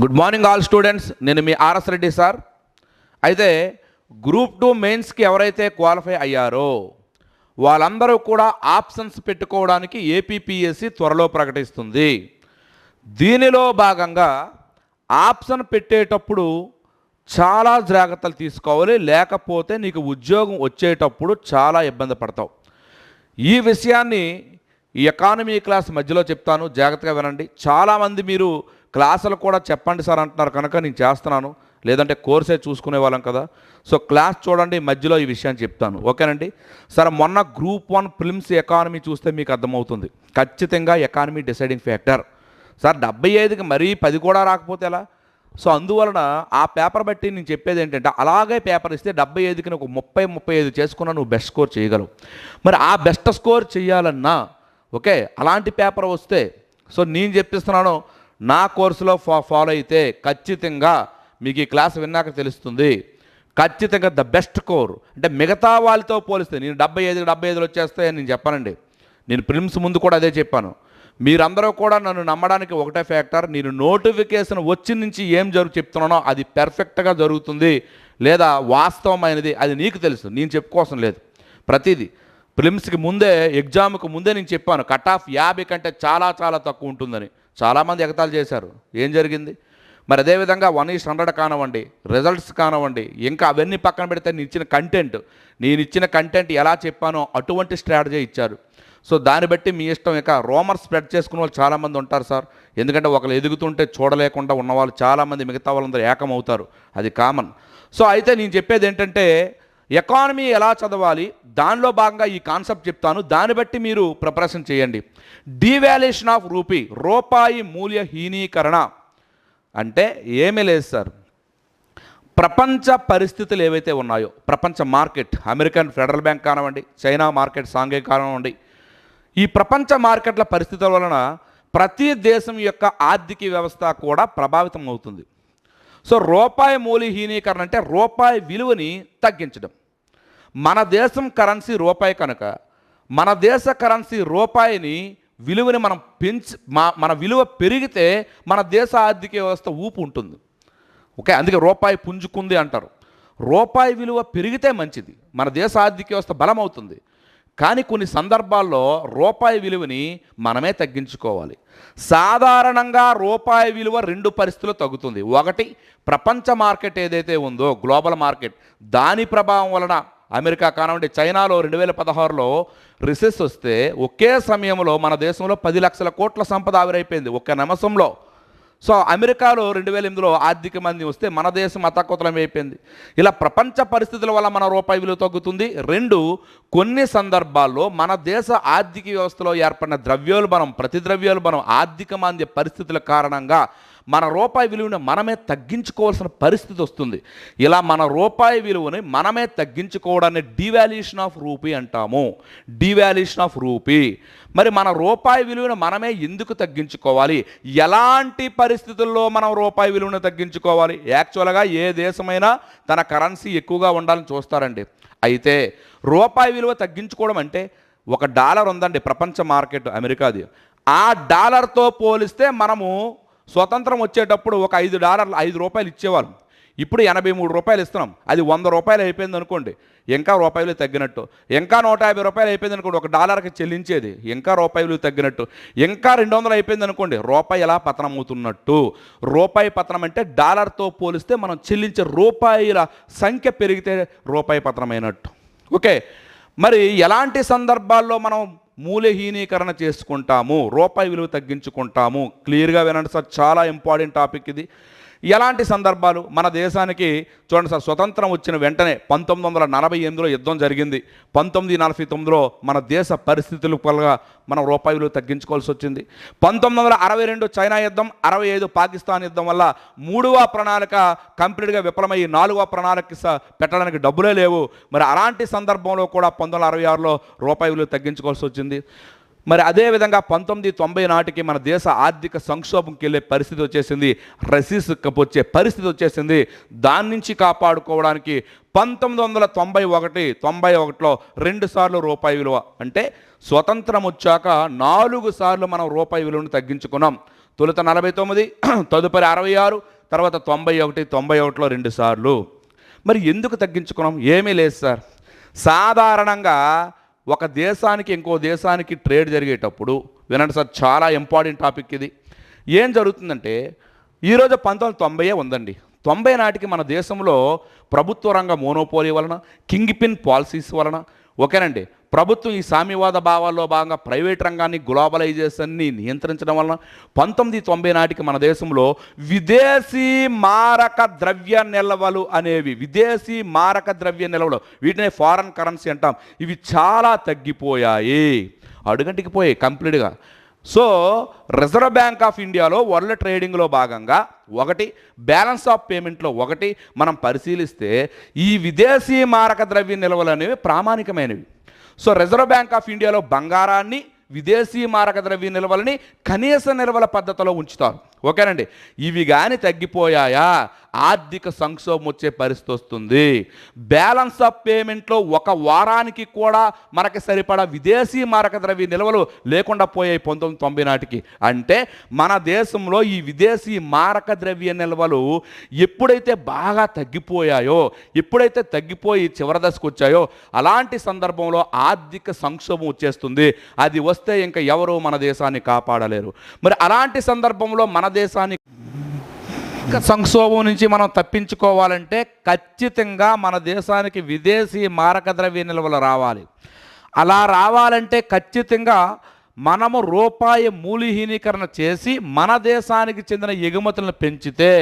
Good morning all students నేను మీ RS Reddy sir. అయితే గ్రూప్ టూ మెయిన్స్కి ఎవరైతే క్వాలిఫై అయ్యారో వాళ్ళందరూ కూడా ఆప్షన్స్ పెట్టుకోవడానికి ఏపీపీఎస్సి త్వరలో ప్రకటిస్తుంది. దీనిలో భాగంగా ఆప్షన్ పెట్టేటప్పుడు చాలా జాగ్రత్తలు తీసుకోవాలి. లేకపోతే నీకు ఉద్యోగం వచ్చేటప్పుడు చాలా ఇబ్బంది పడతావు. ఈ విషయాన్ని ఎకానమీ క్లాస్ మధ్యలో చెప్తాను. జాగ్రత్తగా వినండి. చాలామంది మీరు క్లాసులు కూడా చెప్పండి సార్ అంటున్నారు కనుక నేను చేస్తున్నాను. లేదంటే కోర్సే చూసుకునే వాళ్ళం కదా. సో క్లాస్ చూడండి మధ్యలో ఈ విషయాన్ని చెప్తాను. ఓకేనండి? సార్ మొన్న గ్రూప్ వన్ ఫిల్మ్స్ ఎకానమీ చూస్తే మీకు అర్థమవుతుంది. ఖచ్చితంగా ఎకానమీ డిసైడింగ్ ఫ్యాక్టర్. సార్ డెబ్బై ఐదుకి మరీ పది కూడా రాకపోతే ఎలా? సో అందువలన ఆ పేపర్ బట్టి నేను చెప్పేది ఏంటంటే అలాగే పేపర్ ఇస్తే డెబ్బై ఐదుకి ఒక ముప్పై ముప్పై ఐదు చేసుకున్నా నువ్వు బెస్ట్ స్కోర్ చేయగలవు. మరి ఆ బెస్ట్ స్కోర్ చేయాలన్నా ఓకే అలాంటి పేపర్ వస్తే సో నేను చెప్పిస్తున్నాను నా కోర్సులో ఫా ఫాలో అయితే ఖచ్చితంగా మీకు ఈ క్లాస్ విన్నాక తెలుస్తుంది. ఖచ్చితంగా ద బెస్ట్ కోర్. అంటే మిగతా వాళ్ళతో పోలిస్తే నేను డెబ్బై ఐదు డెబ్బై ఐదులు వచ్చేస్తాయని నేను చెప్పానండి. నేను ప్రిలిమ్స్ ముందు కూడా అదే చెప్పాను. మీరందరూ కూడా నన్ను నమ్మడానికి ఒకటే ఫ్యాక్టర్ నేను నోటిఫికేషన్ వచ్చి నుంచి ఏం జరుగు చెప్తున్నానో అది పెర్ఫెక్ట్గా జరుగుతుంది లేదా వాస్తవమైనది అది నీకు తెలుసు. నేను చెప్పుకోసం లేదు. ప్రతిదీ. ప్రిలిమ్స్కి ముందే ఎగ్జామ్కి ముందే నేను చెప్పాను కట్ ఆఫ్ యాభై కంటే చాలా చాలా తక్కువ ఉంటుందని. చాలామంది ఎగతాలు చేశారు. ఏం జరిగింది? మరి అదేవిధంగా వన్ ఈస్ట్ హండ్రెడ్ కానివ్వండి రిజల్ట్స్ కానివ్వండి ఇంకా అవన్నీ పక్కన పెడితే నేను ఇచ్చిన కంటెంట్ నేను ఇచ్చిన కంటెంట్ ఎలా చెప్పానో అటువంటి స్ట్రాటజీ ఇచ్చారు. సో దాన్ని బట్టి మీ ఇష్టం ఇక రోమర్ స్ప్రెడ్ చేసుకునే వాళ్ళు చాలామంది ఉంటారు సార్. ఎందుకంటే ఒకరు ఎదుగుతుంటే చూడలేకుండా ఉన్నవాళ్ళు చాలామంది మిగతా వాళ్ళందరూ ఏకమవుతారు. అది కామన్. సో అయితే నేను చెప్పేది ఏంటంటే ఎకానమీ ఎలా చదవాలి? దానిలో భాగంగా ఈ కాన్సెప్ట్ చెప్తాను. దాన్ని బట్టి మీరు ప్రిపరేషన్ చేయండి. డీవాల్యుయేషన్ ఆఫ్ రూపీ రూపాయి మూల్యహీనీకరణ అంటే ఏమీ లేదు సార్. ప్రపంచ పరిస్థితులు ఏవైతే ఉన్నాయో ప్రపంచ మార్కెట్ అమెరికన్ ఫెడరల్ బ్యాంక్ కానివ్వండి చైనా మార్కెట్ సాంఘిక కానివ్వండి ఈ ప్రపంచ మార్కెట్ల పరిస్థితుల వలన ప్రతి దేశం యొక్క ఆర్థిక వ్యవస్థ కూడా ప్రభావితం అవుతుంది. సో రూపాయి మూల్యహీనీకరణ అంటే రూపాయి విలువని తగ్గించడం. మన దేశం కరెన్సీ రూపాయి కనుక మన దేశ కరెన్సీ రూపాయిని విలువని మనం పెంచి మా మన విలువ పెరిగితే మన దేశ ఆర్థిక వ్యవస్థ ఊపు ఉంటుంది. ఓకే? అందుకే రూపాయి పుంజుకుంది అంటారు. రూపాయి విలువ పెరిగితే మంచిది. మన దేశ ఆర్థిక వ్యవస్థ బలమవుతుంది. కానీ కొన్ని సందర్భాల్లో రూపాయి విలువని మనమే తగ్గించుకోవాలి. సాధారణంగా రూపాయి విలువ రెండు పరిస్థితులు తగ్గుతుంది. ఒకటి ప్రపంచ మార్కెట్ ఏదైతే ఉందో గ్లోబల్ మార్కెట్ దాని ప్రభావం వలన అమెరికా కానివ్వండి చైనాలో రెండు వేల పదహారులో రిసెస్ వస్తే ఒకే సమయంలో మన దేశంలో పది లక్షల కోట్ల సంపద ఆవిరైపోయింది ఒక్క నిమిషంలో. సో అమెరికాలో రెండు వేల ఎనిమిదిలో ఆర్థిక మంది వస్తే మన దేశం అతక్కుతలం అయిపోయింది. ఇలా ప్రపంచ పరిస్థితుల వల్ల మన రూపాయి విలువ తగ్గుతుంది. రెండు కొన్ని సందర్భాల్లో మన దేశ ఆర్థిక వ్యవస్థలో ఏర్పడిన ద్రవ్యోల్బణం ప్రతి ద్రవ్యోల్బణం ఆర్థిక మంది పరిస్థితుల కారణంగా మన రూపాయి విలువను మనమే తగ్గించుకోవాల్సిన పరిస్థితి వస్తుంది. ఇలా మన రూపాయి విలువని మనమే తగ్గించుకోవడాన్ని డివాల్యూషన్ ఆఫ్ రూపీ అంటాము. డివాల్యూషన్ ఆఫ్ రూపీ మరి మన రూపాయి విలువను మనమే ఎందుకు తగ్గించుకోవాలి? ఎలాంటి పరిస్థితుల్లో మనం రూపాయి విలువను తగ్గించుకోవాలి? యాక్చువల్గా ఏ దేశమైనా తన కరెన్సీ ఎక్కువగా ఉండాలని చూస్తారండి. అయితే రూపాయి విలువ తగ్గించుకోవడం అంటే ఒక డాలర్ ఉందండి ప్రపంచ మార్కెట్ అమెరికాది. ఆ డాలర్తో పోలిస్తే మనము స్వతంత్రం వచ్చేటప్పుడు ఒక ఐదు డాలర్లు ఐదు రూపాయలు ఇచ్చేవాళ్ళం. ఇప్పుడు ఎనభై మూడు రూపాయలు ఇస్తున్నాం. అది వంద రూపాయలు అయిపోయింది అనుకోండి. ఇంకా రూపాయలు తగ్గినట్టు. ఇంకా నూట యాభై రూపాయలు అయిపోయింది అనుకోండి. ఒక డాలర్కి చెల్లించేది. ఇంకా రూపాయలు తగ్గినట్టు. ఇంకా రెండు వందలు అయిపోయింది అనుకోండి. రూపాయి ఎలా పతనం అవుతున్నట్టు రూపాయి పతనం అంటే డాలర్తో పోలిస్తే మనం చెల్లించే రూపాయల సంఖ్య పెరిగితే రూపాయి పతనమైనట్టు. ఓకే. మరి ఎలాంటి సందర్భాల్లో మనం మూలహీనీకరణ చేసుకుంటాము రూపాయి విలువ తగ్గించుకుంటాము. క్లియర్గా వినండి సార్ చాలా ఇంపార్టెంట్ టాపిక్ ఇది. ఎలాంటి సందర్భాలు? మన దేశానికి చూడండి సార్ స్వతంత్రం వచ్చిన వెంటనే పంతొమ్మిది వందల నలభై ఎనిమిదిలో యుద్ధం జరిగింది. పంతొమ్మిది నలభై తొమ్మిదిలో మన దేశ పరిస్థితులు పలుగా మనం రూపాయి విలువ తగ్గించుకోవాల్సి వచ్చింది. పంతొమ్మిది వందల అరవై రెండు చైనా యుద్ధం అరవై ఐదు పాకిస్తాన్ యుద్ధం వల్ల మూడవ ప్రణాళిక కంప్లీట్గా విఫలమయ్యి నాలుగవ ప్రణాళిక స- పెట్టడానికి డబ్బులే లేవు. మరి అలాంటి సందర్భంలో కూడా పంతొమ్మిది వందల అరవై ఆరులో రూపాయి విలువ తగ్గించుకోవాల్సి వచ్చింది. మరి అదేవిధంగా పంతొమ్మిది తొంభై నాటికి మన దేశ ఆర్థిక సంక్షోభంకి వెళ్ళే పరిస్థితి వచ్చేసింది. రసీస్ వచ్చే పరిస్థితి వచ్చేసింది. దాని నుంచి కాపాడుకోవడానికి పంతొమ్మిది వందల తొంభై ఒకటి తొంభై ఒకటిలో రెండు సార్లు రూపాయి విలువ అంటే స్వతంత్రం వచ్చాక నాలుగు సార్లు మనం రూపాయి విలువను తగ్గించుకున్నాం. తొలుత నలభై తొమ్మిది తదుపరి అరవై ఆరు తర్వాత తొంభై ఒకటి తొంభై ఒకటిలో రెండు సార్లు. మరి ఎందుకు తగ్గించుకున్నాం? ఏమీ లేదు సార్. సాధారణంగా ఒక దేశానికి ఇంకో దేశానికి ట్రేడ్ జరిగేటప్పుడు వినండి సార్ చాలా ఇంపార్టెంట్ టాపిక్ ఇది. ఏం జరుగుతుందంటే ఈరోజు పంతొమ్మిది వందల ఉందండి. తొంభై నాటికి మన దేశంలో ప్రభుత్వ రంగ మోనోపోలీ వలన కింగ్ పిన్ పాలసీస్ వలన ఓకేనండి. ప్రభుత్వం ఈ సామ్యవాద భావాల్లో భాగంగా ప్రైవేట్ రంగాన్ని గ్లోబలైజేషన్ని నియంత్రించడం వలన పంతొమ్మిది తొంభై నాటికి మన దేశంలో విదేశీ మారక ద్రవ్య నిల్వలు అనేవి విదేశీ మారక ద్రవ్య నిల్వలు వీటినే ఫారెన్ కరెన్సీ అంటాం. ఇవి చాలా తగ్గిపోయాయి. అడుగంటికి పోయాయి కంప్లీట్గా. సో రిజర్వ్ బ్యాంక్ ఆఫ్ ఇండియాలో వరల్డ్ ట్రేడింగ్లో భాగంగా ఒకటి బ్యాలెన్స్ ఆఫ్ పేమెంట్లో ఒకటి మనం పరిశీలిస్తే ఈ విదేశీ మారక ద్రవ్య నిల్వలు అనేవి ప్రామాణికమైనవి. సో రిజర్వ్ బ్యాంక్ ఆఫ్ ఇండియాలో బంగారాన్ని విదేశీ మారక ద్రవ్య నిల్వలని కనీస నిల్వల పద్ధతిలో ఉంచుతారు. ఓకేనండి. ఇవి కానీ తగ్గిపోయాయా? ఆర్థిక సంక్షోభం వచ్చే పరిస్థితి వస్తుంది. బ్యాలెన్స్ ఆఫ్ పేమెంట్లో ఒక వారానికి కూడా మనకి సరిపడా విదేశీ మారక ద్రవ్య నిల్వలు లేకుండా పోయాయి పంతొమ్మిది తొంభై నాటికి. అంటే మన దేశంలో ఈ విదేశీ మారక ద్రవ్య నిల్వలు ఎప్పుడైతే బాగా తగ్గిపోయాయో ఎప్పుడైతే తగ్గిపోయి చివరి దశకు వచ్చాయో అలాంటి సందర్భంలో ఆర్థిక సంక్షోభం వచ్చేస్తుంది. అది వస్తే ఇంకా ఎవరు మన దేశాన్ని కాపాడలేరు. మరి అలాంటి సందర్భంలో మన ఆదేశానికి సంక్షోభం నుంచి మనం తప్పించుకోవాలంటే ఖచ్చితంగా మన దేశానికి విదేశీ మారక ద్రవ్య నిల్వలు రావాలి. అలా రావాలంటే ఖచ్చితంగా మనము రూపాయి మూలిహీనీకరణ చేసి మన దేశానికి చెందిన ఎగుమతులను పెంచితే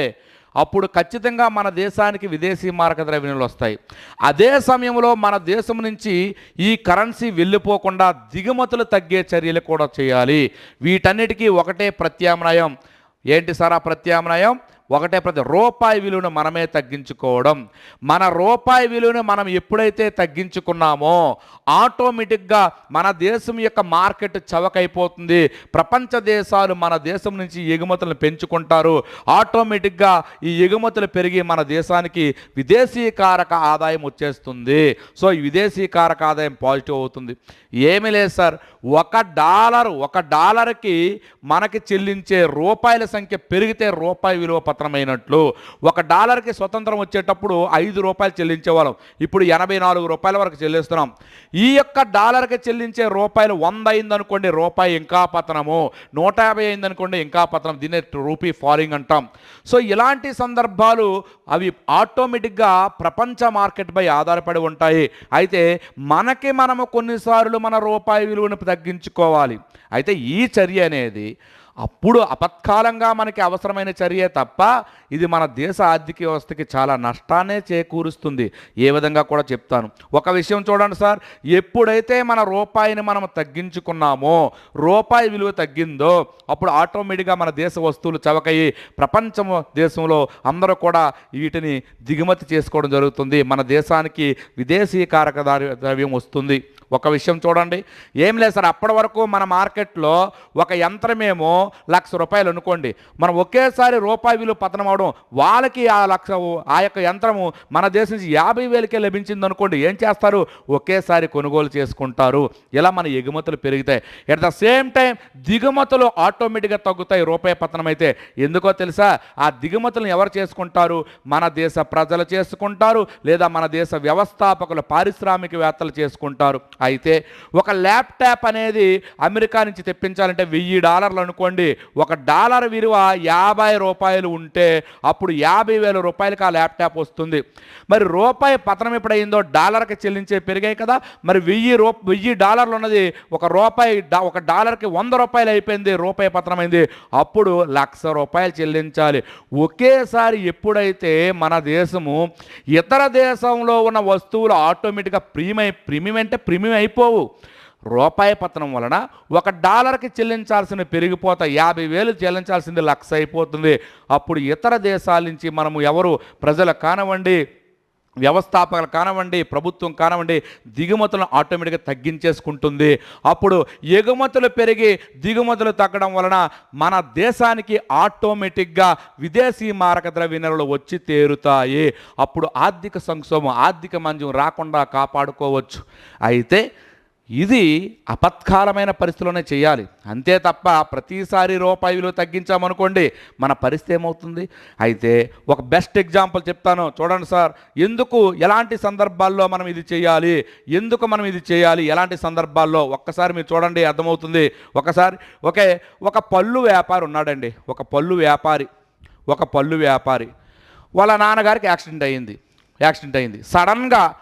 అప్పుడు ఖచ్చితంగా మన దేశానికి విదేశీ మారక ద్రవ్య వస్తాయి. అదే సమయంలో మన దేశం నుంచి ఈ కరెన్సీ వెళ్ళిపోకుండా దిగుమతులు తగ్గే చర్యలు కూడా చేయాలి. వీటన్నిటికీ ఒకటే ప్రత్యామ్నాయం. ఏంటి సార్ ఆ ప్రత్యామ్నాయం? ఒకటే ప్రతి రూపాయి విలువను మనమే తగ్గించుకోవడం. మన రూపాయి విలువను మనం ఎప్పుడైతే తగ్గించుకున్నామో ఆటోమేటిక్గా మన దేశం యొక్క మార్కెట్ చవకైపోతుంది. ప్రపంచ దేశాలు మన దేశం నుంచి ఎగుమతులను పెంచుకుంటారు. ఆటోమేటిక్గా ఈ ఎగుమతులు పెరిగి మన దేశానికి విదేశీ కారక ఆదాయం వచ్చేస్తుంది. సో ఈ విదేశీకారక ఆదాయం పాజిటివ్ అవుతుంది. ఏమీ లేదు సార్. ఒక డాలర్ ఒక డాలర్కి మనకి చెల్లించే రూపాయల సంఖ్య పెరిగితే రూపాయి విలువ పత్రమైనట్లు ఒక డాలర్కి స్వతంత్రం వచ్చేటప్పుడు ఐదు రూపాయలు చెల్లించేవాళ్ళం. ఇప్పుడు ఎనభై నాలుగు రూపాయల వరకు చెల్లిస్తున్నాం. ఈ యొక్క డాలర్కి చెల్లించే రూపాయలు వంద అయిందనుకోండి రూపాయి ఇంకా పతనము. నూట యాభై అయిందనుకోండి ఇంకా పతనం. దీన్ని రూపీ ఫాలింగ్ అంటాం. సో ఇలాంటి సందర్భాలు అవి ఆటోమేటిక్గా ప్రపంచ మార్కెట్పై ఆధారపడి ఉంటాయి. అయితే మనకి మనము కొన్నిసార్లు మన రూపాయి విలువను తగ్గించుకోవాలి. అయితే ఈ చర్య అనేది అప్పుడు అపత్కాలంగా మనకి అవసరమైన చర్యే తప్ప ఇది మన దేశ ఆర్థిక వ్యవస్థకి చాలా నష్టాన్నే చేకూరుస్తుంది. ఏ విధంగా కూడా చెప్తాను. ఒక విషయం చూడండి సార్. ఎప్పుడైతే మన రూపాయిని మనం తగ్గించుకున్నామో రూపాయి విలువ తగ్గిందో అప్పుడు ఆటోమేటిక్గా మన దేశ వస్తువులు చవకయ్యి ప్రపంచం దేశంలో అందరూ కూడా వీటిని దిగుమతి చేసుకోవడం జరుగుతుంది. మన దేశానికి విదేశీకారక ద్రవ్య- ద్రవ్యం వస్తుంది. ఒక విషయం చూడండి. ఏం లేదు సార్. అప్పటి వరకు మన మార్కెట్లో ఒక యంత్రమేమో లక్ష రూపాయలు అనుకోండి. మనం ఒకేసారి రూపాయి విలువ పతనం అవడం వాళ్ళకి ఆ లక్ష ఆ యొక్క యంత్రము మన దేశం నుంచి యాభై వేలకే లభించింది అనుకోండి ఏం చేస్తారు? ఒకేసారి కొనుగోలు చేసుకుంటారు. ఇలా మన ఎగుమతులు పెరుగుతాయి. ఎట్ ద సేమ్ టైం దిగుమతులు ఆటోమేటిక్గా తగ్గుతాయి రూపాయి పతనం అయితే. ఎందుకో తెలుసా? ఆ దిగుమతులను ఎవరు చేసుకుంటారు? మన దేశ ప్రజలు చేసుకుంటారు లేదా మన దేశ వ్యవస్థాపకులు పారిశ్రామికవేత్తలు చేసుకుంటారు. అయితే ఒక ల్యాప్టాప్ అనేది అమెరికా నుంచి తెప్పించాలంటే వెయ్యి డాలర్లు అనుకోండి. ఒక డాలర్ విలువ యాభై రూపాయలు ఉంటే అప్పుడు యాభై వేల రూపాయలకి ఆ ల్యాప్టాప్ వస్తుంది. మరి రూపాయి పతనం ఎప్పుడైందో డాలర్కి చెల్లించే పెరిగాయి కదా. మరి వెయ్యి రూ వెయ్యి డాలర్లు ఉన్నది ఒక రూపాయి ఒక డాలర్కి వంద రూపాయలు అయిపోయింది రూపాయి పతనమైంది. అప్పుడు లక్ష రూపాయలు చెల్లించాలి. ఒకేసారి ఎప్పుడైతే మన దేశము ఇతర దేశంలో ఉన్న వస్తువులు ఆటోమేటిక్గా ప్రీమై ప్రీమియం అంటే ప్రీమియం అయిపోవు. రూపాయి పతనం వలన ఒక డాలర్కి చెల్లించాల్సిన పెరిగిపోత యాభై వేలు చెల్లించాల్సింది లక్ష అయిపోతుంది. అప్పుడు ఇతర దేశాల నుంచి మనము ఎవరు? ప్రజలు కానివ్వండి వ్యవస్థాపకులు కానివ్వండి ప్రభుత్వం కానివ్వండి దిగుమతులను ఆటోమేటిక్గా తగ్గించేసుకుంటుంది. అప్పుడు ఎగుమతులు పెరిగి దిగుమతులు తగ్గడం వలన మన దేశానికి ఆటోమేటిక్గా విదేశీ మారక ద్రవ్య వచ్చి తేరుతాయి. అప్పుడు ఆర్థిక సంక్షోభం ఆర్థిక మంజం రాకుండా కాపాడుకోవచ్చు. అయితే ఇది అపత్కాలమైన పరిస్థితిలోనే చేయాలి. అంతే తప్ప ప్రతిసారి రూపాయి విలువ తగ్గించామనుకోండి మన పరిస్థితి ఏమవుతుంది? అయితే ఒక బెస్ట్ ఎగ్జాంపుల్ చెప్తాను. చూడండి సార్ ఎందుకు ఎలాంటి సందర్భాల్లో మనం ఇది చేయాలి? ఎందుకు మనం ఇది చేయాలి? ఎలాంటి సందర్భాల్లో? ఒక్కసారి మీరు చూడండి అర్థమవుతుంది. ఒకసారి ఒకే ఒక పళ్ళు వ్యాపారి ఉన్నాడండి. ఒక పళ్ళు వ్యాపారి. ఒక పళ్ళు వ్యాపారి. వాళ్ళ నాన్నగారికి యాక్సిడెంట్ అయ్యింది. యాక్సిడెంట్ అయింది సడన్గా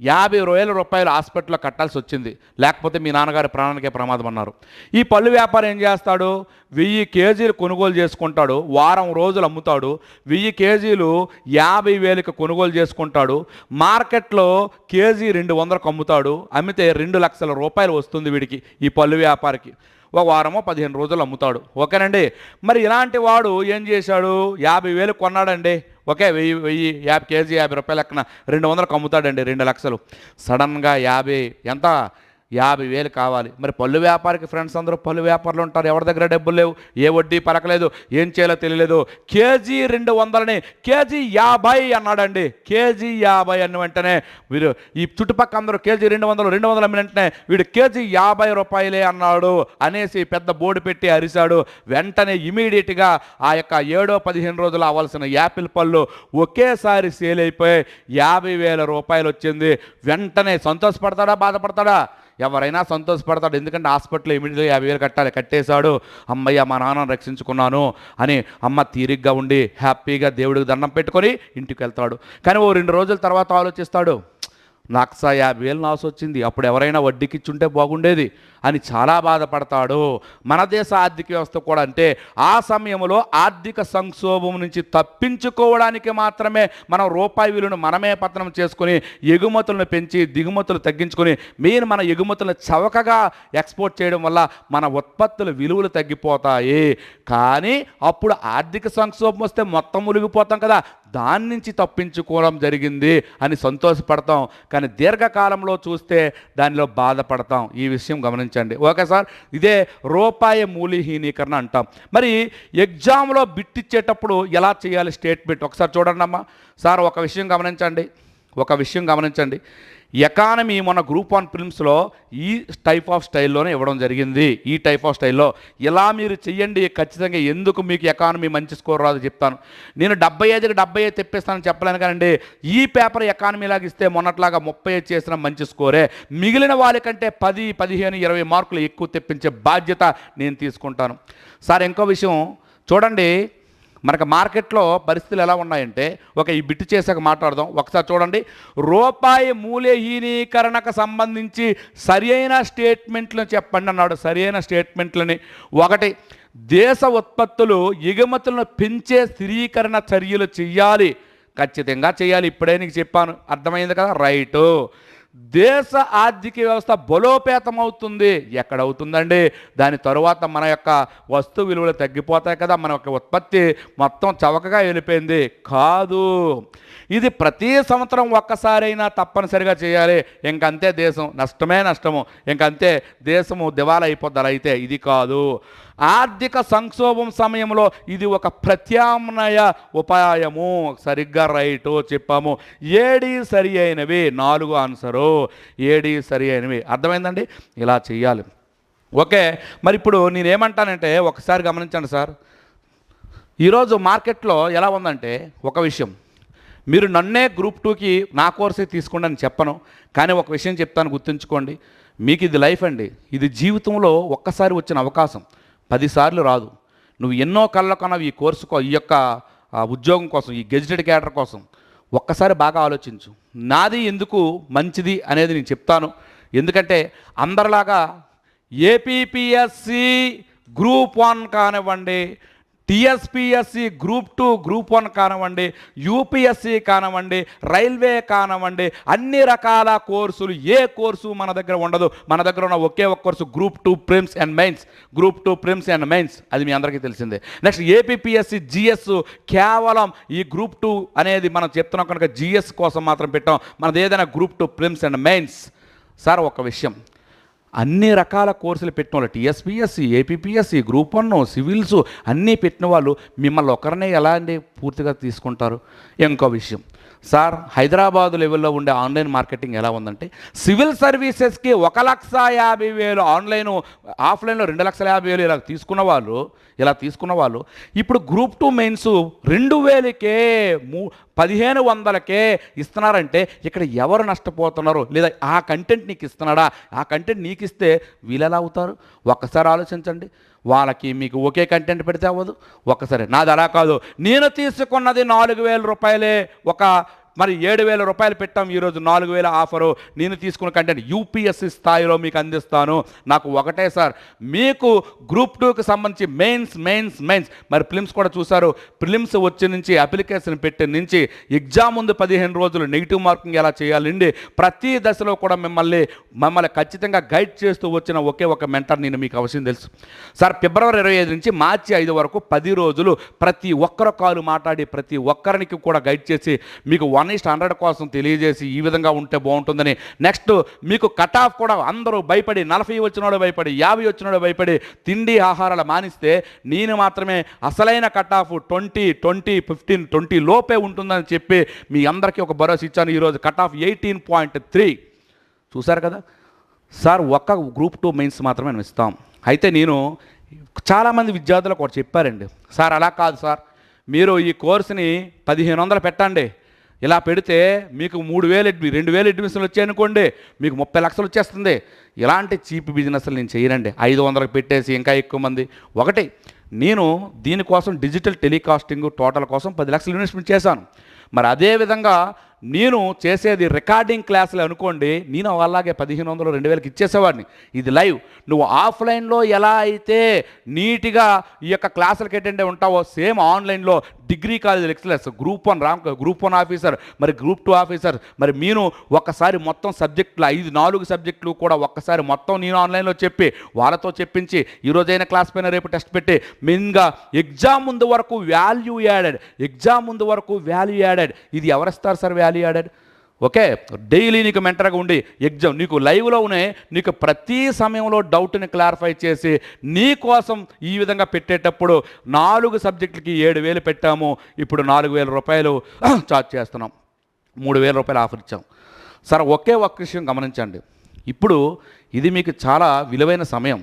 యాభై వేల రూపాయలు హాస్పిటల్లో కట్టాల్సి వచ్చింది. లేకపోతే మీ నాన్నగారి ప్రాణానికే ప్రమాదం అన్నారు. ఈ పళ్ళు వ్యాపారం ఏం చేస్తాడు? వెయ్యి కేజీలు కొనుగోలు చేసుకుంటాడు. వారం రోజులు అమ్ముతాడు. వెయ్యి కేజీలు యాభై వేలకు కొనుగోలు చేసుకుంటాడు. మార్కెట్లో కేజీ రెండు వందలకు అమ్ముతాడు. అమ్మితే రెండు లక్షల రూపాయలు వస్తుంది వీడికి ఈ పళ్ళు వ్యాపారికి. ఒక వారమో పదిహేను రోజులు అమ్ముతాడు. ఓకేనండి? మరి ఇలాంటి వాడు ఏం చేశాడు? యాభై వేలు కొన్నాడండి. ఓకే వెయ్యి వెయ్యి యాభై కేజీ యాభై రూపాయల లెక్కన రెండు వందలకు అమ్ముతాడండి రెండు లక్షలు. సడన్గా యాభై ఎంత? యాభై వేలు కావాలి. మరి పళ్ళు వ్యాపారికి ఫ్రెండ్స్ అందరూ పళ్ళు వ్యాపారులు ఉంటారు. ఎవరి దగ్గర డబ్బులు లేవు? ఏ వడ్డీ పరకలేదు ఏం చేయాలో తెలియలేదు. కేజీ రెండు వందలని కేజీ యాభై అన్నాడండి. కేజీ యాభై అన్న వెంటనే వీరు ఈ చుట్టుపక్కల అందరూ కేజీ రెండు వందలు రెండు వందలు అమ్మిన వెంటనే వీడు కేజీ యాభై రూపాయలే అన్నాడు అనేసి పెద్ద బోర్డు పెట్టి అరిశాడు. వెంటనే ఇమీడియట్గా ఆ యొక్క ఏడో పదిహేను రోజులు అవ్వాల్సిన యాపిల్ పళ్ళు ఒకేసారి సేల్ అయిపోయి యాభై వేల రూపాయలు వచ్చింది. వెంటనే సంతోషపడతాడా? బాధపడతాడా? ఎవరైనా సంతోషపడతాడు. ఎందుకంటే హాస్పిటల్లో ఇమీడియట్గా యాభై వేలు కట్టాలి. కట్టేశాడు. అమ్మయ్య మా నాన్న రక్షించుకున్నాను అని అమ్మ తీరిగ్గా ఉండి హ్యాపీగా దేవుడికి దండం పెట్టుకొని ఇంటికి వెళ్తాడు. కానీ ఓ రెండు రోజుల తర్వాత ఆలోచిస్తాడు లక్ష యాభై వేలు నాసు వచ్చింది. అప్పుడు ఎవరైనా వడ్డీకి ఇచ్చుంటే బాగుండేది. అని చాలా బాధపడతాడు. మన దేశ ఆర్థిక వ్యవస్థ కూడా అంటే ఆ సమయంలో ఆర్థిక సంక్షోభం నుంచి తప్పించుకోవడానికి మాత్రమే మనం రూపాయి విలువను మనమే పతనం చేసుకొని ఎగుమతులను పెంచి దిగుమతులు తగ్గించుకొని మెయిన్ మన ఎగుమతులను చవకగా ఎక్స్పోర్ట్ చేయడం వల్ల మన ఉత్పత్తుల విలువలు తగ్గిపోతాయి. కానీ అప్పుడు ఆర్థిక సంక్షోభం వస్తే మొత్తం మునిగిపోతాం కదా. దాని నుంచి తప్పించుకోవడం జరిగింది అని సంతోషపడతాం. కానీ దీర్ఘకాలంలో చూస్తే దానిలో బాధపడతాం. ఈ విషయం గమనించండి. ఓకే సార్ ఇదే రూపాయి మూలిహీనీకరణ అంటాం. మరి ఎగ్జామ్లో బిట్టిచ్చేటప్పుడు ఎలా చేయాలి స్టేట్మెంట్? ఒకసారి చూడండి అమ్మా సార్ ఒక విషయం గమనించండి. ఒక విషయం గమనించండి. ఎకానమీ మన గ్రూప్ వన్ ఫిల్మ్స్లో ఈ టైప్ ఆఫ్ స్టైల్లోనే ఇవ్వడం జరిగింది. ఈ టైప్ ఆఫ్ స్టైల్లో ఇలా మీరు చెయ్యండి ఖచ్చితంగా ఎందుకు మీకు ఎకానమీ మంచి స్కోర్ రాదు చెప్తాను. నేను డెబ్బై ఐదుకి డెబ్బై ఐదు తెప్పిస్తానని చెప్పలేను కానండి. ఈ పేపర్ ఎకానమీ లాగా ఇస్తే మొన్నట్లాగా ముప్పై ఐదు చేసిన మంచి స్కోరే. మిగిలిన వాళ్ళకంటే పది పదిహేను ఇరవై మార్కులు ఎక్కువ తెప్పించే బాధ్యత నేను తీసుకుంటాను. సార్ ఇంకో విషయం. చూడండి మనకు మార్కెట్లో పరిస్థితులు ఎలా ఉన్నాయంటే ఒక ఈ బిట్టు చేసాక మాట్లాడదాం. ఒకసారి చూడండి. రూపాయి మూల్యహీనీకరణకు సంబంధించి సరియైన స్టేట్మెంట్లను చెప్పండి అన్నాడు. సరియైన స్టేట్మెంట్లని. ఒకటి దేశ ఉత్పత్తులు ఎగుమతులను పెంచే స్థిరీకరణ చర్యలు చెయ్యాలి ఖచ్చితంగా చేయాలి. ఇప్పుడే నీకు చెప్పాను. అర్థమైంది కదా? రైటు. దేశ ఆర్థిక వ్యవస్థ బలోపేతం అవుతుంది ఎక్కడ అవుతుందండి దాని తరువాత మన యొక్క వస్తు విలువలు తగ్గిపోతాయి కదా మన యొక్క ఉత్పత్తి మొత్తం చవకగా వెళ్ళిపోయింది. కాదు. ఇది ప్రతి సంవత్సరం ఒక్కసారైనా తప్పనిసరిగా చేయాలి. ఇంకంతే దేశం నష్టమే నష్టము. ఇంకంతే దేశము దివాలా అయిపోద్ది అయితే. ఇది కాదు. ఆర్థిక సంక్షోభం సమయంలో ఇది ఒక ప్రత్యామ్నాయ ఉపాయము. సరిగ్గా రైటు చెప్పాము. ఏడి సరి అయినవి నాలుగు ఆన్సరు. ఏడి సరి అయినవి. అర్థమైందండి? ఇలా చేయాలి ఓకే మరి ఇప్పుడు నేనేమంటానంటే ఒకసారి గమనించండి సార్. ఈరోజు మార్కెట్లో ఎలా ఉందంటే ఒక విషయం. మీరు నన్నే గ్రూప్ టూకి నా కోర్సే తీసుకోండి అని చెప్పను. కానీ ఒక విషయం చెప్తాను గుర్తుంచుకోండి. మీకు ఇది లైఫ్ అండి. ఇది జీవితంలో ఒక్కసారి వచ్చిన అవకాశం. పదిసార్లు రాదు. నువ్వు ఎన్నో కళ్ళ కొనవు ఈ కోర్సు ఈ యొక్క ఉద్యోగం కోసం ఈ గెజిటెడ్ క్యాడర్ కోసం. ఒక్కసారి బాగా ఆలోచించు. నాది ఎందుకు మంచిది అనేది నేను చెప్తాను. ఎందుకంటే అందరిలాగా ఏపీపీఎస్సి గ్రూప్ వన్ కానివ్వండి TSPSC group two group one కానివ్వండి యూపీఎస్సి కానివ్వండి రైల్వే కానివ్వండి అన్ని రకాల కోర్సులు ఏ కోర్సు మన దగ్గర ఉండదు. మన దగ్గర ఉన్న ఒకే ఒక course group two prelims and mains. Group two prelims and mains. అది మీ అందరికీ తెలిసిందే. నెక్స్ట్ ఏపీఎస్సి జిఎస్ కేవలం ఈ గ్రూప్ టూ అనేది మనం చెప్తున్నాం కనుక జిఎస్ కోసం మాత్రం పెట్టాం. మనది ఏదైనా group two prelims and mains. Sir ఒక విషయం. అన్ని రకాల కోర్సులు పెట్టిన వాళ్ళు TSPSC APPSC group one civils అన్నీ పెట్టిన వాళ్ళు మిమ్మల్ని ఒకరినే ఎలా అండి పూర్తిగా తీసుకుంటారు? ఇంకో విషయం. సార్ హైదరాబాదు లెవెల్లో ఉండే ఆన్లైన్ మార్కెటింగ్ ఎలా ఉందంటే సివిల్ సర్వీసెస్కి ఒక లక్ష యాభై వేలు ఆన్లైన్ ఆఫ్లైన్లో రెండు లక్షల యాభై వేలు ఇలా తీసుకున్న వాళ్ళు ఇలా తీసుకున్న వాళ్ళు ఇప్పుడు గ్రూప్ టూ మెయిన్స్ రెండు వేలకే మూ పదిహేను వందలకే ఇస్తున్నారంటే ఇక్కడ ఎవరు నష్టపోతున్నారు? లేదా ఆ కంటెంట్ నీకు ఇస్తున్నాడా? ఆ కంటెంట్ నీకు ఇస్తే వీళ్ళు ఎలా అవుతారు? ఒక్కసారి ఆలోచించండి. వాళ్ళకి మీకు ఒకే కంటెంట్ పెడితే అవ్వదు. ఒక్కసారి నాది అలా కాదు. నేను తీసుకున్నది నాలుగు వేల రూపాయలే ఒక మరి ఏడు వేల రూపాయలు పెట్టాం ఈరోజు నాలుగు వేల ఆఫరు. నేను తీసుకున్న కంటెంట్ యూపీఎస్సి స్థాయిలో మీకు అందిస్తాను. నాకు ఒకటే సార్ మీకు గ్రూప్ టూకి సంబంధించి మెయిన్స్ మెయిన్స్ మెయిన్స్. మరి ఫిలిమ్స్ కూడా చూశారు. ప్రిలిమ్స్ వచ్చి నుంచి అప్లికేషన్ పెట్టి నుంచి ఎగ్జామ్ ముందు పదిహేను రోజులు నెగిటివ్ మార్కింగ్ ఎలా చేయాలండి? ప్రతి దశలో కూడా మిమ్మల్ని మమ్మల్ని ఖచ్చితంగా గైడ్ చేస్తూ వచ్చిన ఒకే ఒక మెంటర్ నేను మీకు అవసరం తెలుసు. సార్ ఫిబ్రవరి ఇరవై ఐదు నుంచి మార్చి ఐదు వరకు పది రోజులు ప్రతి ఒక్కరు కాలు మాట్లాడి ప్రతి ఒక్కరికి కూడా గైడ్ చేసి మీకు వన్ ఈస్ట్ హండ్రెడ్ కోసం తెలియజేసి ఈ విధంగా ఉంటే బాగుంటుందని. నెక్స్ట్ మీకు కట్ ఆఫ్ కూడా అందరూ భయపడి నలభై వచ్చినోడు భయపడి యాభై వచ్చినోడు భయపడి తిండి ఆహారాలు మానిస్తే నేను మాత్రమే అసలైన cut off twenty twenty fifteen twenty లోపే ఉంటుందని చెప్పి మీ అందరికీ ఒక భరోసా ఇచ్చాను. ఈరోజు cut off eighteen point three చూశారు కదా? సార్ ఒక్క గ్రూప్ టూ మెయిన్స్ మాత్రమే మేము ఇస్తాం. అయితే నేను చాలామంది విద్యార్థులకు ఒకటి చెప్పారండి. సార్ అలా కాదు సార్. మీరు ఈ కోర్సుని పదిహేను వందలు పెట్టండి. ఇలా పెడితే మీకు మూడు వేలు అడ్మి రెండు వేలు అడ్మిషన్లు వచ్చాయనుకోండి మీకు ముప్పై లక్షలు వచ్చేస్తుంది. ఇలాంటి చీప్ బిజినెస్లు నేను చేయనండి. ఐదు వందలకు పెట్టేసి ఇంకా ఎక్కువ మంది. ఒకటి నేను దీనికోసం డిజిటల్ టెలికాస్టింగ్ టోటల్ కోసం పది లక్షలు ఇన్వెస్ట్మెంట్ చేశాను. మరి అదేవిధంగా నేను చేసేది రికార్డింగ్ క్లాసులు అనుకోండి నేను అలాగే పదిహేను వందలు రెండు వేలకి ఇచ్చేసేవాడిని. ఇది లైవ్. నువ్వు ఆఫ్లైన్లో ఎలా అయితే నీట్గా ఈ యొక్క క్లాసులకి అటెండ్ ఉంటావో సేమ్ ఆన్లైన్లో degree college excellence group one Ram group one officer మరి గ్రూప్ టూ ఆఫీసర్ మరి మీరు ఒక్కసారి మొత్తం సబ్జెక్టులు ఐదు నాలుగు సబ్జెక్టులు కూడా ఒక్కసారి మొత్తం నేను ఆన్లైన్లో చెప్పి వాళ్ళతో చెప్పించి ఈరోజైనా క్లాస్ పైన రేపు టెస్ట్ పెట్టి మెయిన్గా ఎగ్జామ్ ముందు వరకు వాల్యూ యాడెడ్ ఎగ్జామ్ ముందు వరకు వాల్యూ యాడెడ్ ఇది ఎవరిస్తారు sir value added okay daily నీకు మెంటర్గా ఉండి ఎగ్జామ్ నీకు లైవ్లోనే నీకు ప్రతి సమయంలో డౌట్ని క్లారిఫై చేసి నీ కోసం ఈ విధంగా పెట్టేటప్పుడు నాలుగు సబ్జెక్టులకి ఏడు వేలు పెట్టాము ఇప్పుడు నాలుగు వేల రూపాయలు చార్జ్ చేస్తున్నాం. మూడు వేల రూపాయలు ఆఫర్ ఇచ్చాం. సరే ఒకే ఒక్క విషయం గమనించండి. ఇప్పుడు ఇది మీకు చాలా విలువైన సమయం.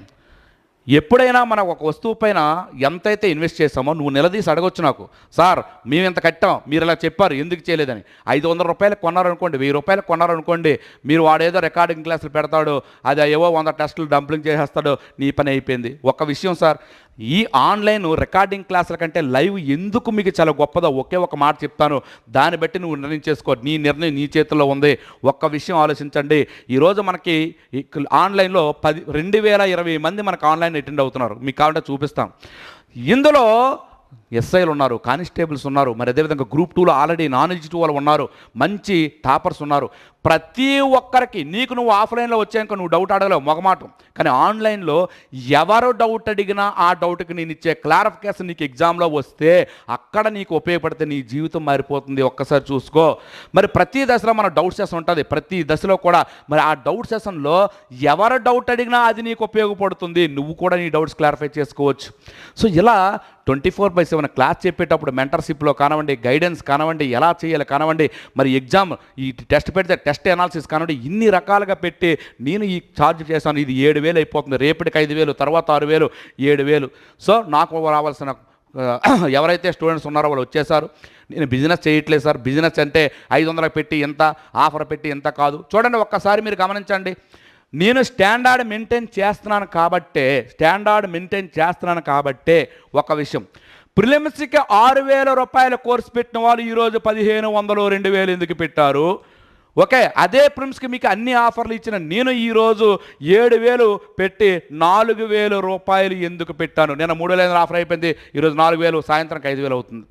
ఎప్పుడైనా మనం ఒక వస్తువు పైన ఎంతైతే ఇన్వెస్ట్ చేసామో నువ్వు నిలదీసి అడగొచ్చు నాకు. సార్ మేము ఇంత కట్టాం? మీరు ఇలా చెప్పారు ఎందుకు చేయలేదని. ఐదు వందల రూపాయలు కొన్నారనుకోండి వెయ్యి రూపాయలు కొన్నారనుకోండి మీరు వాడేదో రికార్డింగ్ క్లాసులు పెడతాడు అది ఏవో వంద టెస్టులు డంప్లింగ్ చేసేస్తాడు నీ పని అయిపోయింది. ఒక విషయం సార్ ఈ ఆన్లైన్ రికార్డింగ్ క్లాసుల కంటే లైవ్ ఎందుకు మీకు చాలా గొప్పదో ఒకే ఒక మాట చెప్తాను. దాన్ని బట్టి నువ్వు నిర్ణయం చేసుకో. నీ నిర్ణయం నీ చేతిలో ఉంది. ఒక్క విషయం ఆలోచించండి. ఈరోజు మనకి ఆన్లైన్లో పది రెండు వేల ఇరవై మంది మనకు ఆన్లైన్ అటెండ్ అవుతున్నారు. మీకు కావాలంటే చూపిస్తాం. ఇందులో ఎస్ఐలు ఉన్నారు కానిస్టేబుల్స్ ఉన్నారు మరి అదేవిధంగా గ్రూప్ టూలో ఆల్రెడీ నాన్ ఎగ్జిటివ్ వాళ్ళు ఉన్నారు మంచి టాపర్స్ ఉన్నారు. ప్రతి ఒక్కరికి నీకు నువ్వు ఆఫ్లైన్లో వచ్చాక నువ్వు డౌట్ అడగలేవు మొగమాటం. కానీ ఆన్లైన్లో ఎవరు డౌట్ అడిగినా ఆ డౌట్కి నేను ఇచ్చే క్లారిఫికేషన్ నీకు ఎగ్జామ్లో వస్తే అక్కడ నీకు ఉపయోగపడితే నీ జీవితం మారిపోతుంది. ఒక్కసారి చూసుకో. మరి ప్రతి దశలో మన డౌట్ సెషన్ ఉంటుంది. ప్రతి దశలో కూడా మరి ఆ డౌట్ సెషన్లో ఎవరు డౌట్ అడిగినా అది నీకు ఉపయోగపడుతుంది. నువ్వు కూడా నీ డౌట్స్ క్లారిఫై చేసుకోవచ్చు. సో ఇలా twenty four by seven class చెప్పేటప్పుడు మెంటర్షిప్లో కానివ్వండి గైడెన్స్ కానివ్వండి ఎలా చేయాలి కానివ్వండి మరి ఎగ్జామ్ ఈ టెస్ట్ పెడితే టెస్ట్ అనాలిసిస్ కానివ్వండి ఇన్ని రకాలుగా పెట్టి నేను ఈ ఛార్జ్ చేశాను. ఇది ఏడు వేలు అయిపోతుంది. రేపటికి ఐదు వేలు తర్వాత ఆరు వేలు ఏడు వేలు. సో నాకు రావాల్సిన ఎవరైతే స్టూడెంట్స్ ఉన్నారో వాళ్ళు వచ్చేసారు నేను బిజినెస్ చేయట్లేదు సార్. బిజినెస్ అంటే ఐదు వందలకు పెట్టి ఎంత ఆఫర్ పెట్టి ఎంత కాదు. చూడండి ఒక్కసారి మీరు గమనించండి. నేను స్టాండర్డ్ మెయింటైన్ చేస్తున్నాను కాబట్టే స్టాండర్డ్ మెయింటైన్ చేస్తున్నాను కాబట్టే ఒక విషయం. ప్రిలిమ్స్కి ఆరు వేల రూపాయల కోర్సు పెట్టిన వాళ్ళు ఈరోజు పదిహేను వందలు రెండు వేలు ఎందుకు పెట్టారు? ఓకే అదే ప్రిమ్స్కి మీకు అన్ని ఆఫర్లు ఇచ్చిన నేను ఈరోజు ఏడు వేలు పెట్టి నాలుగు వేలు రూపాయలు ఎందుకు పెట్టాను? నేను మూడు వేల ఆఫర్ అయిపోయింది ఈరోజు నాలుగు వేలు సాయంత్రంకి ఐదు వేలు అవుతుంది.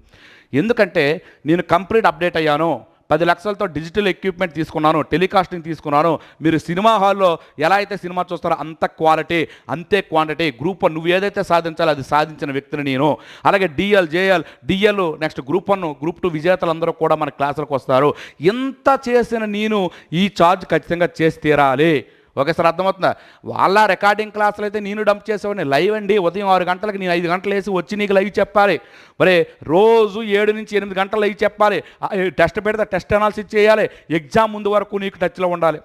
ఎందుకంటే నేను కంప్లీట్ అప్డేట్ అయ్యాను. పది లక్షలతో డిజిటల్ ఎక్విప్మెంట్ తీసుకున్నాను టెలికాస్టింగ్ తీసుకున్నాను. మీరు సినిమా హాల్లో ఎలా అయితే సినిమా చూస్తారో అంత క్వాలిటీ అంతే క్వాంటిటీ గ్రూప్ వన్ నువ్వు ఏదైతే సాధించాలో అది సాధించిన వ్యక్తిని నేను. అలాగే DL JL DL next group one group two విజేతలందరూ కూడా మన క్లాసులకు వస్తారు. ఎంత చేసిన నేను ఈ ఛార్జ్ ఖచ్చితంగా చేసి తీరాలి. ఒకేసారి అర్థమవుతుందా? వాళ్ళ రికార్డింగ్ క్లాసులు అయితే నేను డంప్ చేసేవాడిని. లైవ్ అండి ఉదయం ఆరు గంటలకు నేను ఐదు గంటలు వేసి వచ్చి నీకు లైవ్ చెప్పాలి. మరి రోజు ఏడు నుంచి ఎనిమిది గంటలు లైవ్ చెప్పాలి. టెస్ట్ పెడితే టెస్ట్ అనాలిసిస్ చేయాలి. ఎగ్జామ్ ముందు వరకు నీకు టచ్లో ఉండాలి.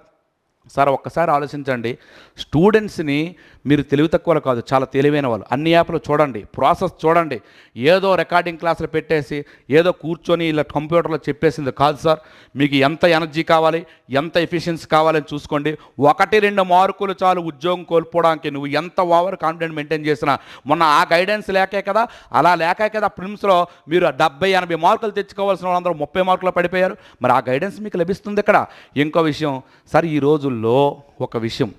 సార్ ఒక్కసారి ఆలోచించండి. స్టూడెంట్స్ని మీరు తెలివి తక్కువలు కాదు చాలా తెలివైన వాళ్ళు. అన్ని యాప్లు చూడండి ప్రాసెస్ చూడండి. ఏదో రికార్డింగ్ క్లాసులు పెట్టేసి ఏదో కూర్చొని ఇలా కంప్యూటర్లో చెప్పేసింది కాదు సార్. మీకు ఎంత ఎనర్జీ కావాలి ఎంత ఎఫిషియన్సీ కావాలని చూసుకోండి. ఒకటి రెండు మార్కులు చాలు ఉద్యోగం కోల్పోవడానికి నువ్వు ఎంత ఓవర్ కాన్ఫిడెంట్ మెయింటైన్ చేసినా మొన్న ఆ గైడెన్స్ లేకే కదా అలా లేకే కదా ప్రిమ్స్లో మీరు డెబ్బై ఎనభై మార్కులు తెచ్చుకోవాల్సిన వాళ్ళందరూ ముప్పై మార్కులు పడిపోయారు. మరి ఆ గైడెన్స్ మీకు లభిస్తుంది ఇక్కడ. ఇంకో విషయం సార్ ఈ రోజుల్లో ఒక విషయం.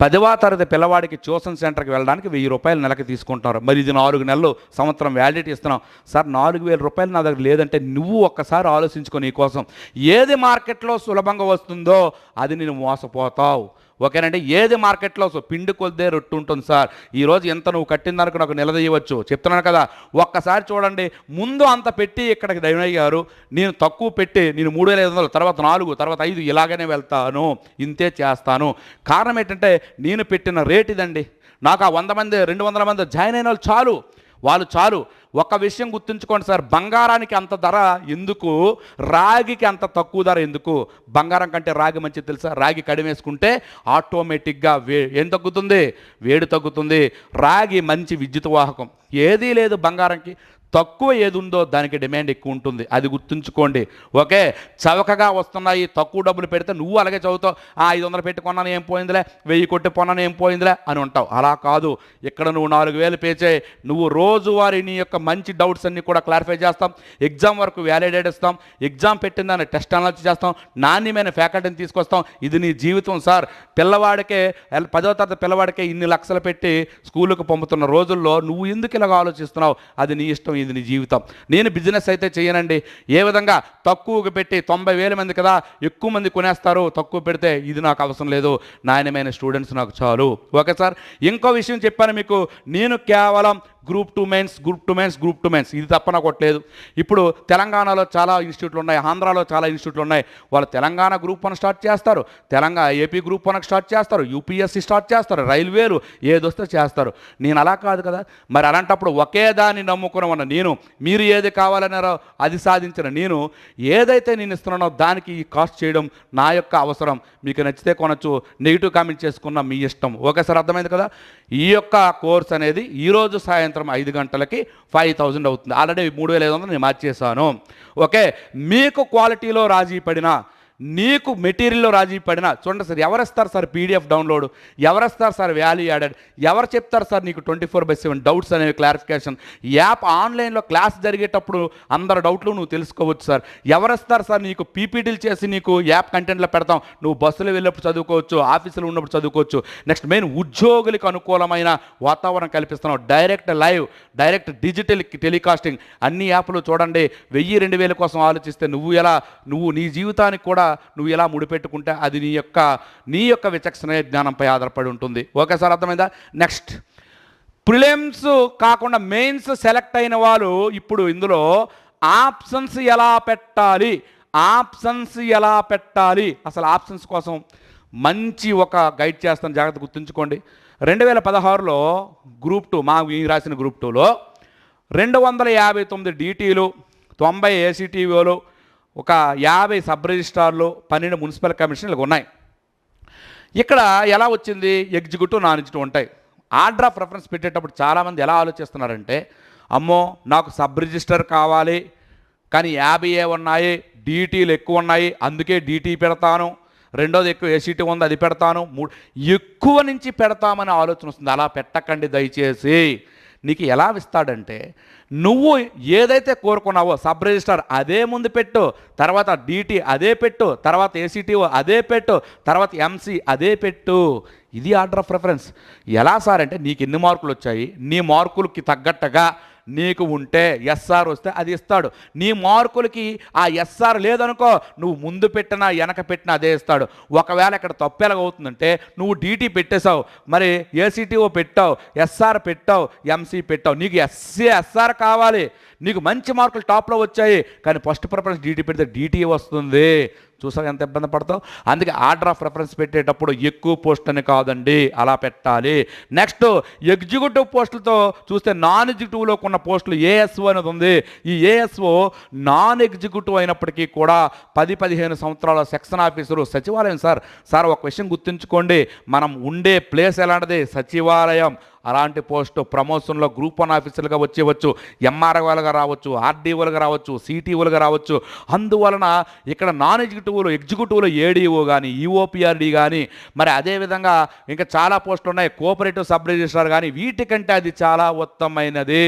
పదవ తరగతి పిల్లవాడికి ట్యూషన్ సెంటర్కి వెళ్ళడానికి వెయ్యి రూపాయలు నెలకి తీసుకుంటున్నారు. మరి ఇది నాలుగు నెలలు సంవత్సరం వ్యాలిడిటీ ఇస్తున్నాం. సార్ నాలుగు వేల రూపాయలు నా దగ్గర లేదంటే నువ్వు ఒక్కసారి ఆలోచించుకో నీ కోసం. ఏది మార్కెట్లో సులభంగా వస్తుందో అది నేను మోసపోతావు. ఓకేనండి? ఏది మార్కెట్లో సో పిండి కొద్దే రొట్టు ఉంటుంది సార్. ఈరోజు ఎంత నువ్వు కట్టిన దానికి నాకు నిలదీయవచ్చు. చెప్తున్నాను కదా ఒక్కసారి చూడండి. ముందు అంత పెట్టి ఇక్కడికి దయనయ్య గారు నేను తక్కువ పెట్టి నేను మూడు వేల ఐదు వందలు తర్వాత నాలుగు తర్వాత ఐదు ఇలాగనే వెళ్తాను. ఇంతే చేస్తాను. కారణం ఏంటంటే నేను పెట్టిన రేట్ ఇదండి. నాకు ఆ వంద మంది రెండు వందల మంది జాయిన్ అయిన వాళ్ళు చాలు. వాళ్ళు చాలు. ఒక విషయం గుర్తుంచుకోండి సార్ బంగారానికి అంత ధర ఎందుకు? రాగికి అంత తక్కువ ధర ఎందుకు? బంగారం కంటే రాగి మంచిది తెలుసా? రాగి కడిమేసుకుంటే ఆటోమేటిక్గా వే ఏం తగ్గుతుంది? వేడి తగ్గుతుంది. రాగి మంచి విద్యుత్ వాహకం. ఏదీ లేదు బంగారంకి. తక్కువ ఏది ఉందో దానికి డిమాండ్ ఎక్కువ ఉంటుంది. అది గుర్తుంచుకోండి. ఓకే చవకగా వస్తున్నాయి తక్కువ డబ్బులు పెడితే నువ్వు అలాగే చదువుతావు. ఆ ఐదు వందలు పెట్టి కొన్నాను ఏం పోయిందిలే? వెయ్యి కొట్టి కొన్నాను ఏం పోయిందిలే? అని ఉంటావు. అలా కాదు. ఇక్కడ నువ్వు నాలుగు వేలు పేచే నువ్వు రోజువారీ నీ యొక్క మంచి డౌట్స్ అన్ని కూడా క్లారిఫై చేస్తాం. ఎగ్జామ్ వరకు వ్యాలిడేట్ ఇస్తాం. ఎగ్జామ్ పెట్టిందని టెస్ట్ అనాలిసిస్ చేస్తాం. నాణ్యమైన ఫ్యాకల్టీని తీసుకొస్తాం. ఇది నీ జీవితం సార్. పిల్లవాడికే పదో పదవ తరగతి పిల్లవాడికే ఇన్ని లక్షలు పెట్టి స్కూలుకు పంపుతున్న రోజుల్లో నువ్వు ఎందుకు ఇలాగ ఆలోచిస్తున్నావు? అది నీ ఇష్టం. ఇది నీ జీవితం. నేను బిజినెస్ అయితే చేయనండి. ఏ విధంగా? తక్కువగా పెట్టి తొంభై వేల మంది కదా ఎక్కువ మంది కొనేస్తారు తక్కువ పెడితే ఇది నాకు అవసరం లేదు. నాణ్యమైన స్టూడెంట్స్ నాకు చాలు. Okay sir? ఇంకో విషయం చెప్పాను మీకు. నేను కేవలం group two mains group two mains group two mains ఇది తప్ప నాకు కొట్టలేదు ఇప్పుడు తెలంగాణలో చాలా ఇన్స్టిట్యూట్లు ఉన్నాయి ఆంధ్రాలో చాలా ఇన్స్టిట్యూట్లు ఉన్నాయి. వాళ్ళు తెలంగాణ గ్రూప్ వన్ స్టార్ట్ చేస్తారు. Telangana AP group one start చేస్తారు. యూపీఎస్సీ స్టార్ట్ చేస్తారు. రైల్వేలు ఏదొస్తే చేస్తారు. నేను అలా కాదు కదా. మరి అలాంటప్పుడు ఒకే దాన్ని నమ్ముకున్న ఉన్న నేను. మీరు ఏది కావాలన్నారో అది సాధించిన నేను. ఏదైతే నేను ఇస్తున్నానో దానికి ఈ కాస్ట్ చేయడం నా యొక్క అవసరం. మీకు నచ్చితే కొనచ్చు. నెగిటివ్ కామెంట్ చేసుకున్న మీ ఇష్టం. ఓకే సార్ అర్థమైంది కదా? ఈ యొక్క కోర్స్ అనేది ఈరోజు సాయంత్రం ఐదు గంటలకి ఫైవ్ థౌజండ్ అవుతుంది. ఆల్రెడీ మూడు వేల ఐదు వందలు నేను మార్చేసాను ఓకే మీకు క్వాలిటీలో రాజీ పడినా నీకు మెటీరియల్లో రాజీ పడినా చూడండి సార్ ఎవరిస్తారు సార్ పీడిఎఫ్ డౌన్లోడ్? ఎవరిస్తారు సార్ వాల్యూ యాడెడ్ ఎవరు చెప్తారు సార్ నీకు twenty four by seven doubts అనేవి క్లారిఫికేషన్ యాప్ ఆన్లైన్లో క్లాస్ జరిగేటప్పుడు అందరు డౌట్లు నువ్వు తెలుసుకోవచ్చు సార్. ఎవరిస్తారు సార్ నీకు పీపీటీలు చేసి నీకు యాప్ కంటెంట్లో పెడతాం? నువ్వు బస్సులో వెళ్ళినప్పుడు చదువుకోవచ్చు ఆఫీసులో ఉన్నప్పుడు చదువుకోవచ్చు. నెక్స్ట్ మెయిన్ ఉద్యోగులకు అనుకూలమైన వాతావరణం కల్పిస్తున్నావు. Direct live direct digital telecasting అన్ని యాప్లు చూడండి. వెయ్యి రెండు వేల కోసం ఆలోచిస్తే నువ్వు ఎలా నువ్వు నీ జీవితానికి కూడా నువ్వు ఎలా ముడిపెట్టుకుంటే అది నీ యొక్క నీ యొక్క విచక్షణ జ్ఞానంపై ఆధారపడి ఉంటుంది. ఓకే సార్ అర్థమైందా? నెక్స్ట్ ప్రిలిమ్స్ కాకుండా మెయిన్స్ సెలెక్ట్ అయిన వాళ్ళు ఇప్పుడు ఇందులో ఆప్షన్స్ ఎలా పెట్టాలి? ఆప్షన్స్ ఎలా పెట్టాలి? అసలు ఆప్షన్స్ కోసం మంచి ఒక గైడ్ చేస్తాను. జాగ్రత్త గుర్తుంచుకోండి. రెండు వేల పదహారులో గ్రూప్ టూ మా రాసిన గ్రూప్ టూలో రెండు వందల యాభై తొమ్మిది డీటీలు తొంభై ఏసీటీవీలు ఒక యాభై సబ్ రిజిస్ట్రార్లు పన్నెండు మున్సిపల్ కమిషన్లు ఉన్నాయి. ఇక్కడ ఎలా వచ్చింది? ఎగ్జిక్యూటివ్ నాన్ ఎగ్జిక్యూటివ్ ఉంటాయి. ఆర్డర్ ఆఫ్ రెఫరెన్స్ పెట్టేటప్పుడు చాలామంది ఎలా ఆలోచిస్తున్నారంటే అమ్మో నాకు సబ్ రిజిస్టర్ కావాలి కానీ యాభై ఏ ఉన్నాయి డీటీలు ఎక్కువ ఉన్నాయి అందుకే డీటీ పెడతాను. రెండోది ఎక్కువ ఏసీటీ ఉంది అది పెడతాను. మూడు ఎక్కువ నుంచి పెడతామని ఆలోచన వస్తుంది. అలా పెట్టకండి దయచేసి. నీకు ఎలా ఇస్తాడంటే నువ్వు ఏదైతే కోరుకున్నావో సబ్ రిజిస్టర్ అదే ముందు పెట్టు తర్వాత డీటీ అదే పెట్టు తర్వాత ఏసీటీఓ అదే పెట్టు తర్వాత ఎంసీ అదే పెట్టు. ఇది ఆర్డర్ ఆఫ్ ప్రిఫరెన్స్ ఎలా సార్ అంటే నీకు ఎన్ని మార్కులు వచ్చాయి? నీ మార్కులకి తగ్గట్టుగా నీకు ఉంటే ఎస్ఆర్ వస్తే అది ఇస్తాడు. నీ మార్కులకి ఆ ఎస్ఆర్ లేదనుకో నువ్వు ముందు పెట్టినా వెనక పెట్టినా అదే ఇస్తాడు. ఒకవేళ ఇక్కడ తప్పు ఎలాగవుతుందంటే నువ్వు డీటీ పెట్టేశావు. మరి ఏసీటీఓ పెట్టావు ఎస్ఆర్ పెట్టావు ఎంసీ పెట్టావు. నీకు ఎస్సీ ఎస్ఆర్ కావాలి. నీకు మంచి మార్కులు టాప్లో వచ్చాయి. కానీ ఫస్ట్ ప్రిఫరెన్స్ డీటీ పెడితే డీటీ వస్తుంది. చూసావు ఎంత ఇబ్బంది పడతావు? అందుకే ఆర్డర్ ఆఫ్ రెఫరెన్స్ పెట్టేటప్పుడు ఎక్కువ పోస్ట్ అని కాదండి అలా పెట్టాలి. నెక్స్ట్ ఎగ్జిక్యూటివ్ పోస్టులతో చూస్తే నాన్ ఎగ్జిక్యూటివ్లో ఉన్న పోస్టులు ఏఎస్ఓ అనేది ఉంది. ఈ ఏఎస్ఓ నాన్ ఎగ్జిక్యూటివ్ అయినప్పటికీ కూడా పది పదిహేను సంవత్సరాల సెక్షన్ ఆఫీసరు సచివాలయం సార్. సార్ ఒక విషయం గుర్తుంచుకోండి. మనం ఉండే ప్లేస్ ఎలాంటిది? సచివాలయం. అలాంటి పోస్టు ప్రమోషన్లో గ్రూప్ వన్ ఆఫీసర్లుగా వచ్చేవచ్చు ఎంఆర్ఓలుగా రావచ్చు ఆర్డీఓలుగా రావచ్చు సిటీఓలుగా రావచ్చు. అందువలన ఇక్కడ నాన్ ఎగ్జిక్యూటివ్లు ఎగ్జిక్యూటివ్లు ఏడీఓ కానీ ఈఓపిఆర్డీ కానీ మరి అదేవిధంగా ఇంకా చాలా పోస్టులు ఉన్నాయి. కోఆపరేటివ్ సబ్ రిజిస్ట్రార్ కానీ వీటికంటే అది చాలా ఉత్తమమైనది.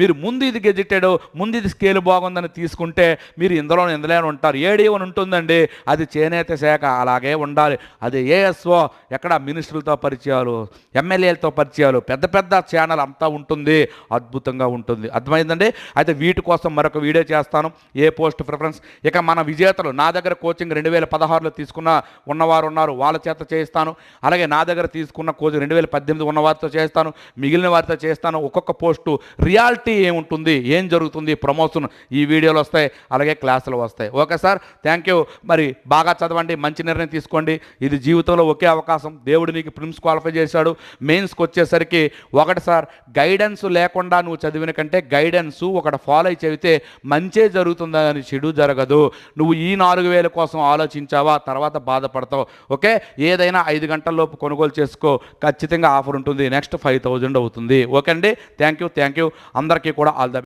మీరు ముందు ఇది గెజిటెడ్ ముందు ఇది స్కేల్ బాగుందని తీసుకుంటే మీరు ఇందులో ఇందులోనే ఉంటారు. ఏడీఓ అని ఉంటుందండి అది చేనేత శాఖ అలాగే ఉండాలి. అది ఏఎస్ఓ ఎక్కడ మినిస్టర్లతో పరిచయాలు ఎమ్మెల్యేలతో పరిచయాలు పెద్ద పెద్ద పెద్ద ఛానల్ అంతా ఉంటుంది అద్భుతంగా ఉంటుంది. అర్థమైందండి? అయితే వీటి కోసం మరొక వీడియో చేస్తాను. ఏ పోస్ట్ ప్రిఫరెన్స్? ఇక మన విజేతలు నా దగ్గర కోచింగ్ రెండు వేల పదహారులో తీసుకున్న ఉన్నవారు ఉన్నారు వాళ్ళ చేత చేయిస్తాను. అలాగే నా దగ్గర తీసుకున్న కోచింగ్ రెండు వేల పద్దెనిమిది ఉన్న వారితో చేస్తాను మిగిలిన వారితో చేస్తాను. ఒక్కొక్క పోస్టు రియాలిటీ ఏముంటుంది ఏం జరుగుతుంది ప్రమోషన్ ఈ వీడియోలు వస్తాయి అలాగే క్లాసులు వస్తాయి. Okay sir? Thank you. మరి బాగా చదవండి మంచి నిర్ణయం తీసుకోండి. ఇది జీవితంలో ఒకే అవకాశం. దేవుడు నీకు ప్రిమ్స్ క్వాలిఫై చేశాడు. మెయిన్స్కి వచ్చేసరికి ఒకటి సార్ గైడెన్స్ లేకుండా నువ్వు చదివిన కంటే గైడెన్స్ ఒకటి ఫాలో అయి చదివితే మంచే జరుగుతుందని చెడు జరగదు. నువ్వు ఈ నాలుగు వేల కోసం ఆలోచించావా తర్వాత బాధపడతావు. ఓకే? ఏదైనా ఐదు గంటల్లోపు కొనుగోలు చేసుకో ఖచ్చితంగా ఆఫర్ ఉంటుంది నెక్స్ట్ ఫైవ్ థౌజండ్ అవుతుంది. ఓకే అండి? థ్యాంక్ యూ థ్యాంక్ యూ అందరికీ కూడా ఆల్ ద